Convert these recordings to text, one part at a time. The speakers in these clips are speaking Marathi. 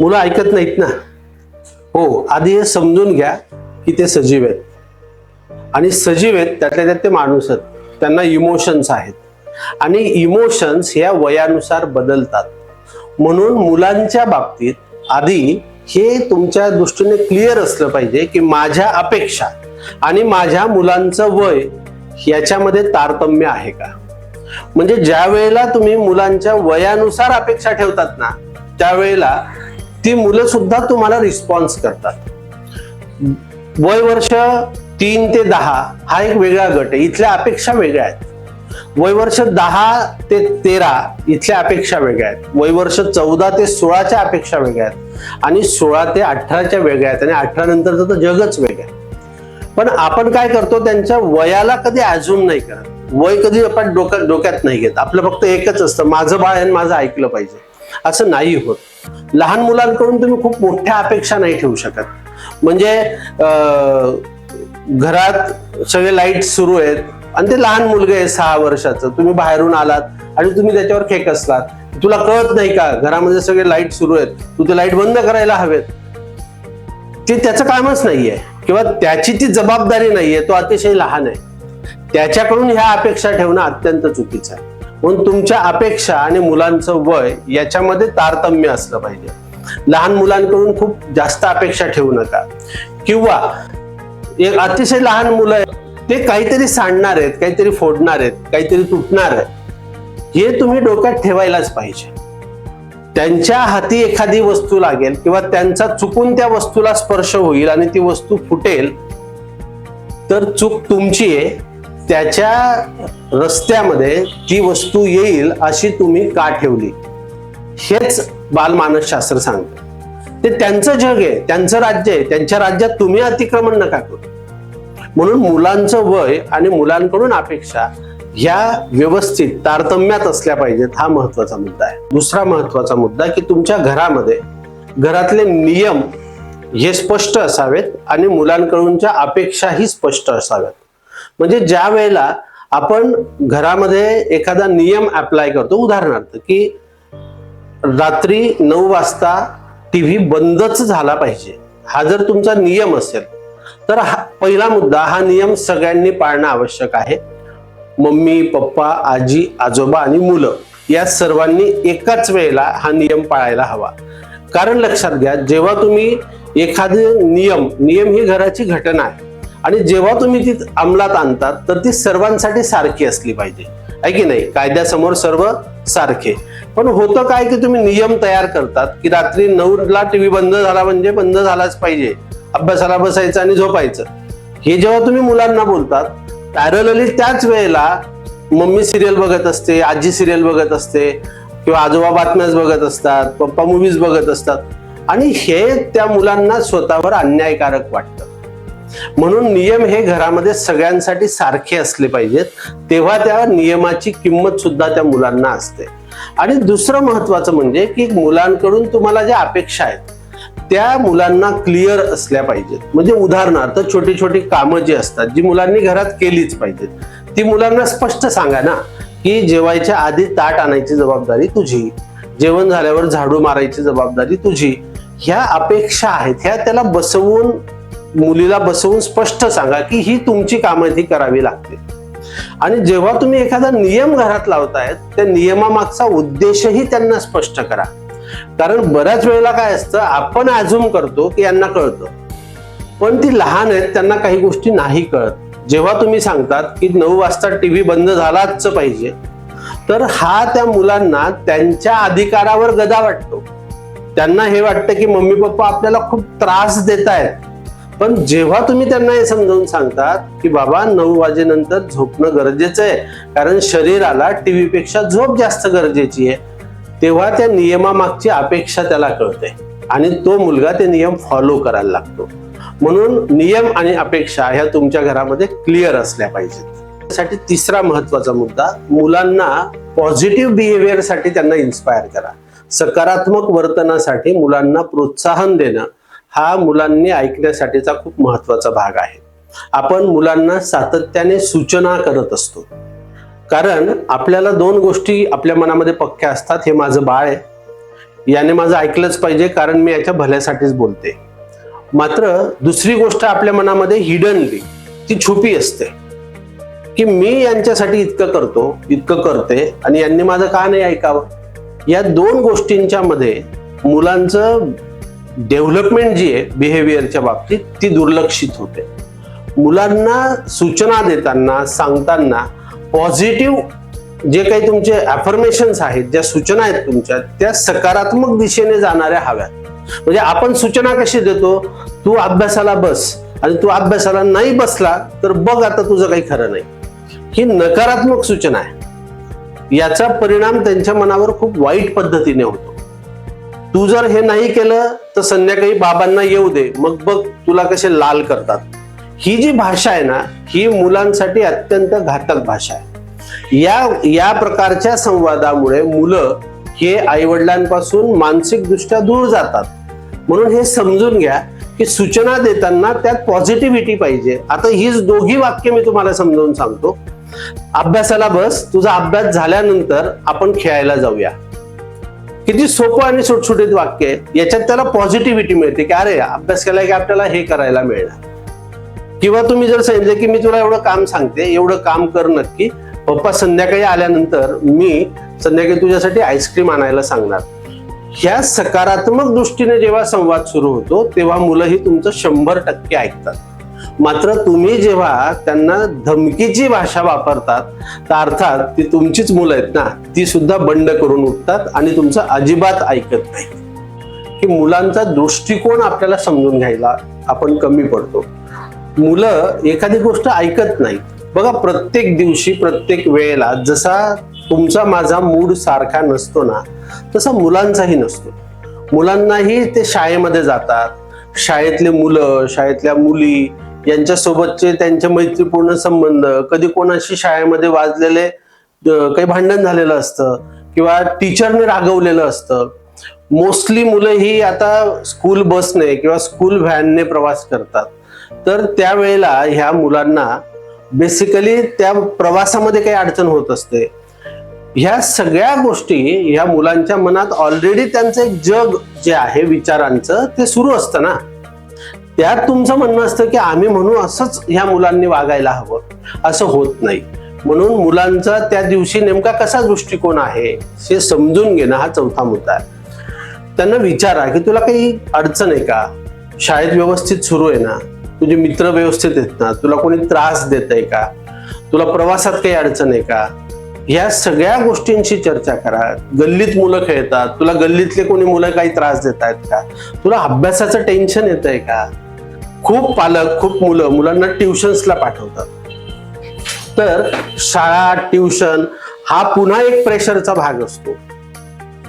मुलं ऐकत नाहीत ना. हो आधी हे समजून घ्या की ते सजीव आहेत. आणि सजीव आहेत त्यातल्या त्यात ते माणूस आहेत. त्यांना इमोशन्स आहेत. आणि इमोशन्स या वयानुसार बदलतात. म्हणून मुलांच्या बाबतीत आधी हे तुमच्या दृष्टीने क्लिअर असलं पाहिजे की माझ्या अपेक्षा आणि माझ्या मुलांचं वय याच्यामध्ये तारतम्य आहे का? म्हणजे ज्या वेळेला तुम्ही मुलांच्या वयानुसार अपेक्षा ठेवतात ना त्यावेळेला ती मुलं सुद्धा तुम्हाला रिस्पॉन्स करतात. वय वर्ष तीन ते दहा हा एक वेगळा गट आहे. इथल्या अपेक्षा वेगळ्या आहेत. वय वर्ष दहा ते तेरा इथल्या अपेक्षा वेगळ्या आहेत. वय वर्ष चौदा ते सोळाच्या अपेक्षा वेगळ्या आहेत. आणि सोळा ते अठराच्या वेगळ्या आहेत. आणि अठरा नंतरचं तर जगच वेगळं आहे. पण आपण काय करतो त्यांच्या वयाला कधी अजून नाही करत. वय कधी आपण डोक्यात डोक्यात नाही घेत. आपलं फक्त एकच असतं माझं बाळ आहे माझं ऐकलं पाहिजे. असं नाही होत. लहान मुलांकडून तुम्ही खूप मोठ्या अपेक्षा नाही ठेवू शकत. म्हणजे घरात सगळे लाइट सुरू आहेत आणि ते लहान मुलगे आहे सहा वर्षाचं. तुम्ही बाहेरून आलात आणि तुम्ही त्याच्यावर खेक असलात. तुला कळत नाही का घरामध्ये सगळे लाइट सुरू आहेत. तू ते लाइट बंद करायला हवेत. ते त्याचं कामच नाहीये. किंवा त्याची ती जबाबदारी नाहीये. तो अतिशय लहान आहे. त्याच्याकडून ह्या अपेक्षा ठेवणं अत्यंत चुकीचं आहे. म्हणून तुमच्या अपेक्षा आणि मुलांचं वय याच्यामध्ये तारतम्य असलं पाहिजे. लहान मुलांकडून खूप जास्त अपेक्षा ठेवू नका. किंवा एक अतिशय लहान मुलं आहेत ते काहीतरी सांडणार आहेत काहीतरी फोडणार आहेत काहीतरी तुटणार आहे हे तुम्ही डोक्यात ठेवायलाच पाहिजे. त्यांच्या हाती एखादी वस्तू लागेल किंवा त्यांचा चुकून त्या वस्तूला स्पर्श होईल आणि ती वस्तू फुटेल तर चूक तुमची आहे. त्याच्या रस्त्यामध्ये जी वस्तू येईल अशी तुम्ही का ठेवली? हेच बालमानसशास्त्र सांगतं. ते त्यांचं जग आहे त्यांचं राज्य आहे त्यांच्या राज्यात तुम्ही अतिक्रमण नका करू. म्हणून मुलांचं वय आणि मुलांकडून अपेक्षा ह्या व्यवस्थित तारतम्यात असल्या पाहिजेत हा महत्त्वाचा मुद्दा आहे. दुसरा महत्त्वाचा मुद्दा की तुमच्या घरामध्ये घरातले नियम हे स्पष्ट असावेत आणि मुलांकडूनच्या अपेक्षाही स्पष्ट असाव्यात. म्हणजे ज्या वेळेला आपण घरामध्ये एखादा नियम अप्लाय करतो उदाहरणार्थ की रात्री नऊ वाजता टीव्ही बंदच झाला पाहिजे. हा जर तुमचा नियम असेल तर हा पहिला मुद्दा हा नियम सगळ्यांनी पाळणं आवश्यक आहे. मम्मी पप्पा आजी आजोबा आणि मुलं या सर्वांनी एकाच वेळेला हा नियम पाळायला हवा. कारण लक्षात घ्या जेव्हा तुम्ही एखादे नियम नियम ही घराची घटना आहे आणि जेव्हा तुम्ही ती अंमलात आणतात तर ती सर्वांसाठी सारखी असली पाहिजे. आहे की नाही? कायद्यासमोर सर्व सारखे. पण होतं काय की तुम्ही नियम तयार करतात की रात्री नऊला टीव्ही बंद झाला म्हणजे बंद झालाच पाहिजे. अभ्यासाला बसायचं आणि झोपायचं. हे जेव्हा तुम्ही मुलांना बोलतात पॅरलली त्याच वेळेला मम्मी सिरियल बघत असते आजी सिरियल बघत असते किंवा आजोबा बातम्याच बघत असतात पप्पा मूवीज बघत असतात. आणि हे त्या मुलांना स्वतःवर अन्यायकारक वाटतं. म्हणून नियम हे घरामध्ये सगळ्यांसाठी सारखे असले पाहिजेत. तेव्हा त्या नियमाची किंमत सुद्धा त्या मुलांना असते. आणि दुसरं महत्वाचं म्हणजे की मुलांकडून तुम्हाला ज्या अपेक्षा आहेत त्या मुलांना क्लिअर असल्या पाहिजेत. म्हणजे उदाहरणार्थ छोटी छोटी कामं जी असतात जी मुलांनी घरात केलीच पाहिजेत. ती मुलांना स्पष्ट सांगा ना की जेवायच्या आधी ताट आणायची जबाबदारी तुझी जेवण झाल्यावर झाडू मारायची जबाबदारी तुझी. ह्या अपेक्षा आहेत ह्या त्याला बसवून मुलीला बसवून स्पष्ट सांगा की ही तुमची कामं ती करावी लागते. आणि जेव्हा तुम्ही एखादा नियम घरात लावतायत त्या नियमामागचा उद्देशही त्यांना स्पष्ट करा. कारण बऱ्याच वेळेला काय असतं आपण अजून करतो की यांना कळतं. पण ती लहान आहेत त्यांना काही गोष्टी नाही कळत. जेव्हा तुम्ही सांगतात की नऊ वाजता टीव्ही बंद झालाच पाहिजे. तर हा त्या मुलांना त्यांच्या अधिकारावर गदा वाटतो. त्यांना हे वाटतं की मम्मी पप्पा आपल्याला खूप त्रास देत आहेत पण जेव्हा तुम्ही त्यांना हे समजावून सांगतात की बाबा नऊ वाजेनंतर झोपणं गरजेचं आहे कारण शरीराला टीव्हीपेक्षा झोप जास्त गरजेची आहे तेव्हा त्या नियमामागची अपेक्षा त्याला कळते. आणि तो मुलगा ते नियम फॉलो करायला लागतो. म्हणून नियम आणि अपेक्षा ह्या तुमच्या घरामध्ये क्लिअर असल्या पाहिजेत. त्यासाठी तिसरा महत्त्वाचा मुद्दा मुलांना पॉझिटिव्ह बिहेवियरसाठी त्यांना इन्स्पायर करा. सकारात्मक वर्तनासाठी मुलांना प्रोत्साहन देणं. हा मुलांनी ऐकण्यासाठीचा खूप महत्त्वाचा भाग आहे. आपण मुलांना सातत्याने सूचना करत असतो. कारण आपल्याला दोन गोष्टी आपल्या मनामध्ये पक्क्या असतात हे माझं बाळ आहे. याने माझं ऐकलंच पाहिजे कारण मी याच्या भल्यासाठीच बोलते. मात्र दुसरी गोष्ट आपल्या मनामध्ये हिडनली ती छुपी असते. की मी यांच्यासाठी इतकं करतो इतकं करते आणि यांनी माझं का नाही ऐकावं? या दोन गोष्टींच्या मध्ये मुलांचं डेव्हलपमेंट जी आहे बिहेवियरच्या बाबतीत ती दुर्लक्षित होते. मुलांना सूचना देताना सांगताना पॉझिटिव्ह जे काही तुमचे अफर्मेशन्स आहेत ज्या सूचना आहेत तुमच्या त्या सकारात्मक दिशेने जाणाऱ्या हव्यात. म्हणजे आपण सूचना कशी देतो? तू अभ्यासाला बस. आणि तू अभ्यासाला नाही बसला तर बघ आता तुझं काही खरं नाही. ही नकारात्मक सूचना आहे. याचा परिणाम त्यांच्या मनावर खूप वाईट पद्धतीने होतो. तू जर हे नाही केलं तर संध्याकाळी बाबांना येऊ दे. मग बघ तुला कसे लाल करतात. ही जी भाषा आहे ना ही मुलांसाठी अत्यंत घातक भाषा आहे. या या प्रकारच्या संवादामुळे मुलं हे आईवडिलांपासून मानसिकदृष्ट्या दूर जातात. म्हणून हे समजून घ्या की सूचना देताना त्यात पॉझिटिव्हिटी पाहिजे. आता हीच दोघी वाक्य मी तुम्हाला समजावून सांगतो. अभ्यासाला बस तुझा अभ्यास झाल्यानंतर आपण खेळायला जाऊया. किती सोपं आणि सुटसुटीत वाक्य आहे. याच्यात त्याला पॉझिटिव्हिटी मिळते की अरे अभ्यास केला की आपल्याला हे करायला मिळणार. किंवा तुम्ही जर सांगितलं की मी तुला एवढं काम सांगते एवढं काम कर नक्की. पप्पा संध्याकाळी आल्यानंतर मी संध्याकाळी तुझ्यासाठी आईस्क्रीम आणायला सांगणार. ह्या सकारात्मक दृष्टीने जेव्हा संवाद सुरू होतो तेव्हा मुलं ही तुमचं शंभर टक्के ऐकतात. मात्र तुम्ही जेव्हा त्यांना धमकीची भाषा वापरतात तर अर्थात ती तुमचीच मुलं आहेत ना ती सुद्धा बंड करून उठतात आणि तुमचं अजिबात ऐकत नाही. की मुलांचा दृष्टिकोन आपल्याला समजून घ्यायला आपण कमी पडतो. मुलं एखादी गोष्ट ऐकत नाही. बघा प्रत्येक दिवशी प्रत्येक वेळेला जसा तुमचा माझा मूड सारखा नसतो ना तसा मुलांचाही नसतो. मुलांनाही ते शाळेमध्ये जातात. शाळेतले मुलं शाळेतल्या मुली यांच्यासोबतचे त्यांचे मैत्रीपूर्ण संबंध कधी कोणाशी शाळेमध्ये वाजलेले काही भांडण झालेलं असतं किंवा टीचरने रागवलेलं असतं. मोस्टली मुलं ही आता स्कूल बसने किंवा स्कूल व्हॅनने प्रवास करतात. तर त्यावेळेला ह्या मुलांना बेसिकली त्या प्रवासामध्ये काही अडचण होत असते. ह्या सगळ्या गोष्टी ह्या मुलांच्या मनात ऑलरेडी त्यांचं एक जग जे आहे विचारांचं ते सुरू असतं ना. त्यात तुमचं म्हणणं असतं की आम्ही म्हणू असंच ह्या मुलांनी वागायला हवं. असं होत नाही. म्हणून मुलांचा त्या दिवशी नेमका कसा दृष्टिकोन आहे हे समजून घेणं हा चौथा मुद्दा आहे. त्यांना विचारा की तुला काही अडचण आहे का? शाळेत व्यवस्थित सुरू आहे ना? तुझे मित्र व्यवस्थित आहेत ना? तुला कोणी त्रास देत आहे का? तुला प्रवासात काही अडचण आहे का? ह्या सगळ्या गोष्टींशी चर्चा करा. गल्लीत मुलं खेळतात. तुला गल्लीतले कोणी मुलं काही त्रास देत आहेत का? तुला अभ्यासाचं टेन्शन येत आहे का? खूप पालक खूप मुलं मुलांना ट्युशन्सला पाठवतात. तर शाळा ट्युशन हा पुन्हा एक प्रेशरचा भाग असतो.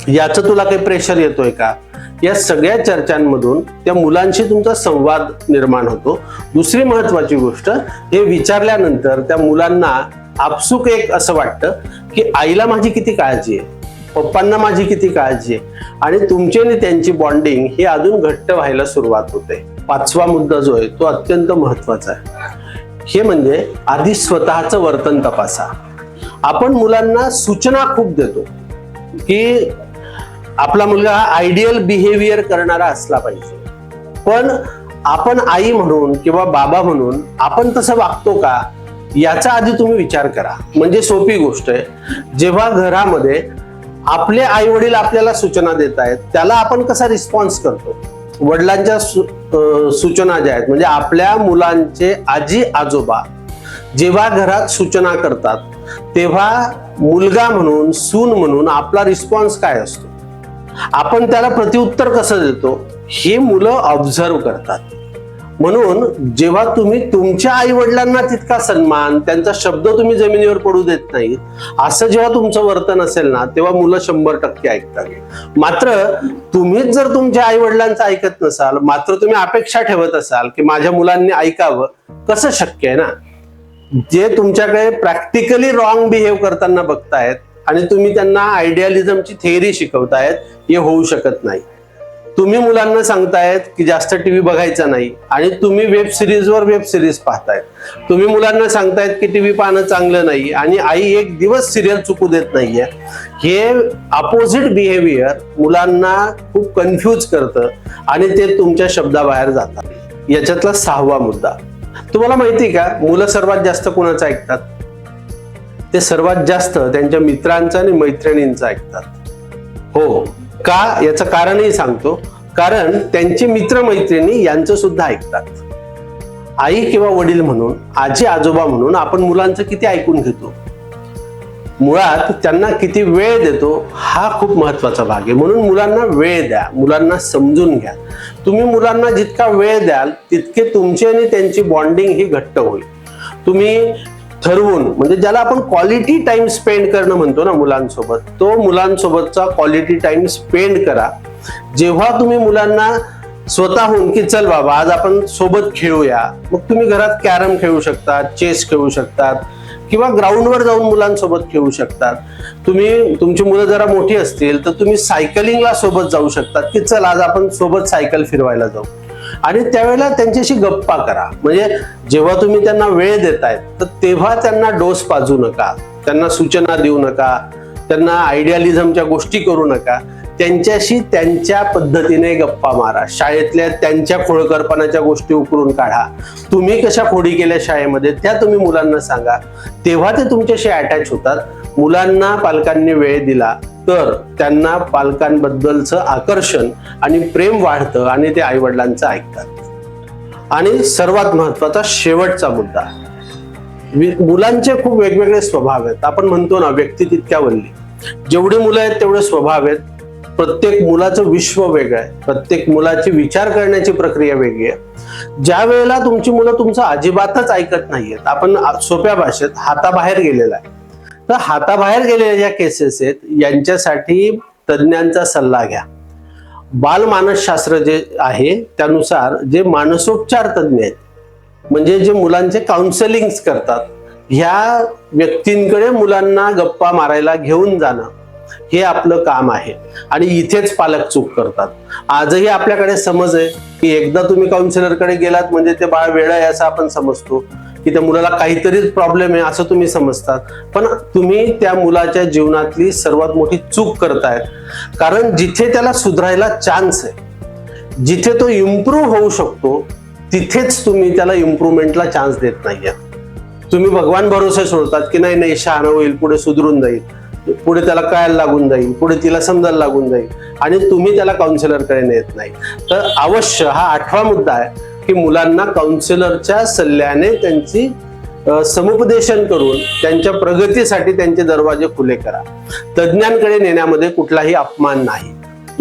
याचं तुला काही प्रेशर येतोय का? या सगळ्या चर्चांमधून त्या मुलांशी तुमचा संवाद निर्माण होतो. दुसरी महत्वाची गोष्ट हे विचारल्यानंतर त्या मुलांना आपसुक एक असं वाटतं की आईला माझी किती काळजी आहे? पप्पांना माझी किती काळजी आहे? आणि तुमची आणि त्यांची बॉन्डिंग ही अजून घट्ट व्हायला सुरुवात होते. पाचवा मुद्दा जो आहे तो अत्यंत महत्त्वाचा आहे. हे म्हणजे आधी स्वतःचं वर्तन तपासा. आपण मुलांना सूचना खूप देतो की आपला मुलगा आयडियल बिहेवियर करणारा असला पाहिजे. पण आपण आई म्हणून किंवा बाबा म्हणून आपण तसं वागतो का? याचा आधी तुम्ही विचार करा. म्हणजे सोपी गोष्ट आहे. जेव्हा घरामध्ये आपले आई वडील आपल्याला सूचना देत आहेत त्याला आपण कसा रिस्पॉन्स करतो? वडिलांच्या सूचना ज्या आहेत म्हणजे आपल्या मुलांचे आजी आजोबा जेव्हा घरात सूचना करतात तेव्हा मुलगा म्हणून सून म्हणून आपला रिस्पॉन्स काय असतो? आपण त्याला प्रतिउत्तर कसं देतो? हे मुलं ऑब्झर्व करतात. म्हणून जेव्हा तुम्ही तुमच्या आई वडिलांना तितका सन्मान त्यांचा शब्द तुम्ही जमिनीवर पडू देत नाही असं जेव्हा तुमचं वर्तन असेल ना तेव्हा मुलं शंभर टक्के ऐकतात. मात्र तुम्हीच जर तुमच्या आई वडिलांचं ऐकत नसाल मात्र तुम्ही अपेक्षा ठेवत असाल की माझ्या मुलांनी ऐकावं कसं शक्य आहे ना? जे तुमच्याकडे प्रॅक्टिकली रॉंग बिहेव करताना बघतायत आणि तुम्ही त्यांना आयडियालिझमची थेअरी शिकवतायत हे होऊ शकत नाही. तुम्ही मुलांना सांगतायत की जास्त टीव्ही बघायचा नाही आणि तुम्ही वेब सिरीजवर वेब सिरीज पाहतायत. तुम्ही मुलांना सांगतायत की टीव्ही पाहणं चांगलं नाही आणि आई एक दिवस सिरियल चुकू देत नाहीये. हे अपोजिट बिहेवियर मुलांना खूप कन्फ्यूज करतं आणि ते तुमच्या शब्दाबाहेर जातात. याच्यातला सहावा मुद्दा. तुम्हाला माहिती आहे का? मुलं सर्वात जास्त कोणाचं ऐकतात? ते सर्वात जास्त त्यांच्या मित्रांचं आणि मैत्रिणींचं ऐकतात. हो. का याचं कारणही सांगतो. कारण त्यांचे मित्र मैत्रिणी यांचं सुद्धा ऐकतात. आई किंवा वडील म्हणून आजी आजोबा म्हणून आपण मुलांचं किती ऐकून घेतो? मुळात त्यांना किती वेळ देतो हा खूप महत्त्वाचा भाग आहे. म्हणून मुलांना वेळ द्या मुलांना समजून घ्या. तुम्ही मुलांना जितका वेळ द्याल तितके तुमची आणि त्यांची बॉन्डिंग ही घट्ट होईल. तुम्ही ठरवून म्हणजे ज्याला आपण क्वालिटी टाइम स्पेंड करणं म्हणतो ना मुलांसोबत तो मुलांसोबतचा क्वालिटी टाइम स्पेंड करा. जेव्हा तुम्ही मुलांना स्वतःहून की चल बाबा आज आपण सोबत खेळूया मग तुम्ही घरात कॅरम खेळू शकता चेस खेळू शकतात किंवा ग्राउंडवर जाऊन मुलांसोबत खेळू शकतात. तुम्ही तुमची मुलं जरा मोठी असतील तर तुम्ही सायकलिंगला सोबत जाऊ शकतात की चल आज आपण सोबत सायकल फिरवायला जाऊ. आणि त्यावेळेला त्यांच्याशी गप्पा करा. म्हणजे जेव्हा तुम्ही त्यांना वेळ देतायत तर तेव्हा त्यांना डोस पाजू नका. त्यांना सूचना देऊ नका. त्यांना आयडियालिझमच्या गोष्टी करू नका. त्यांच्याशी त्यांच्या पद्धतीने गप्पा मारा. शाळेतल्या त्यांच्या खोळकरपणाच्या गोष्टी उकरून काढा. तुम्ही कशा खोडी केल्या शाळेमध्ये त्या तुम्ही मुलांना सांगा. तेव्हा ते तुमच्याशी अटॅच होतात. मुलांना पालकांनी वेळ दिला. तर त्यांना पालकांबद्दलचं आकर्षण आणि प्रेम वाढतं आणि ते आईवडिलांचं ऐकतात. आणि सर्वात महत्त्वाचा शेवटचा मुद्दा. मुलांचे खूप वेगवेगळे स्वभाव आहेत. आपण म्हणतो ना व्यक्ती तितक्या वल्ली. जेवढी मुलं आहेत तेवढे स्वभाव आहेत. प्रत्येक मुलाचं विश्व वेगळं आहे. प्रत्येक मुलाची विचार करण्याची प्रक्रिया वेगळी आहे. ज्या वेळेला तुमची मुलं तुमचं अजिबातच ऐकत नाहीयेत आपण सोप्या भाषेत हाताबाहेर गेलेला आहे. तर हाताबाहेर गेलेल्या ज्या केसेस आहेत यांच्यासाठी तज्ज्ञांचा सल्ला घ्या. बालमानसशास्त्र जे आहे त्यानुसार जे मानसोपचार तज्ज्ञ आहेत म्हणजे जे मुलांचे काउन्सिलिंग करतात ह्या व्यक्तींकडे मुलांना गप्पा मारायला घेऊन जाणं हे आपलं काम आहे. आणि इथेच पालक चूक करतात. आजही आपल्याकडे समज आहे की एकदा तुम्ही काउन्सिलरकडे गेलात म्हणजे ते बाळ वेळ आहे असं आपण समजतो. की त्या मुलाला काहीतरीच प्रॉब्लेम आहे असं तुम्ही समजतात पण तुम्ही त्या मुलाच्या जीवनातली सर्वात मोठी चूक करतायत. कारण जिथे त्याला सुधारायला चान्स आहे जिथे तो इम्प्रूव्ह होऊ शकतो तिथेच तुम्ही त्याला इम्प्रूव्हमेंटला चान्स देत नाहीये. तुम्ही भगवान भरोसे सोडतात की नाही नाही शहाणं होईल पुढे सुधरून जाईल. पुढे त्याला कळायला लागून जाईल पुढे तिला समजायला लागून जाईल. आणि तुम्ही त्याला काउन्सिलरकडे नेत नाही. तर अवश्य हा आठवा मुद्दा आहे. की मुलांना काउन्सिलरच्या सल्ल्याने त्यांची समुपदेशन करून त्यांच्या प्रगतीसाठी त्यांचे दरवाजे खुले करा. तज्ज्ञांकडे नेण्यामध्ये कुठलाही अपमान नाही.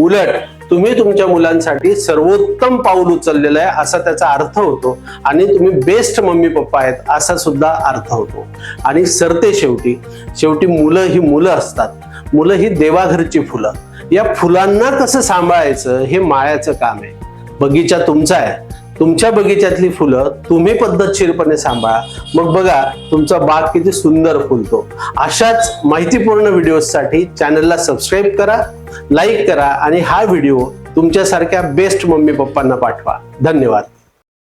उलट तुम्ही तुमच्या मुलांसाठी सर्वोत्तम पाऊल उचललेलं आहे असा त्याचा अर्थ होतो आणि तुम्ही बेस्ट मम्मी पप्पा आहेत असा सुद्धा अर्थ होतो. आणि सरते शेवटी शेवटी मुलं ही मुलं असतात. मुलं ही देवाघरची फुलं. या फुलांना कसं सांभाळायचं हे माळ्याचं काम आहे. बगीचा तुमचा आहे. तुमच्या बगीच्यातली फुलं तुम्ही पद्धतशीरपणे सांभाळा. मग बघा तुमचा बाग किती सुंदर फुलतो. अशाच माहितीपूर्ण व्हिडिओसाठी चॅनलला सबस्क्राईब करा लाईक करा आणि हा व्हिडिओ तुमच्यासारख्या बेस्ट मम्मी पप्पांना पाठवा. धन्यवाद.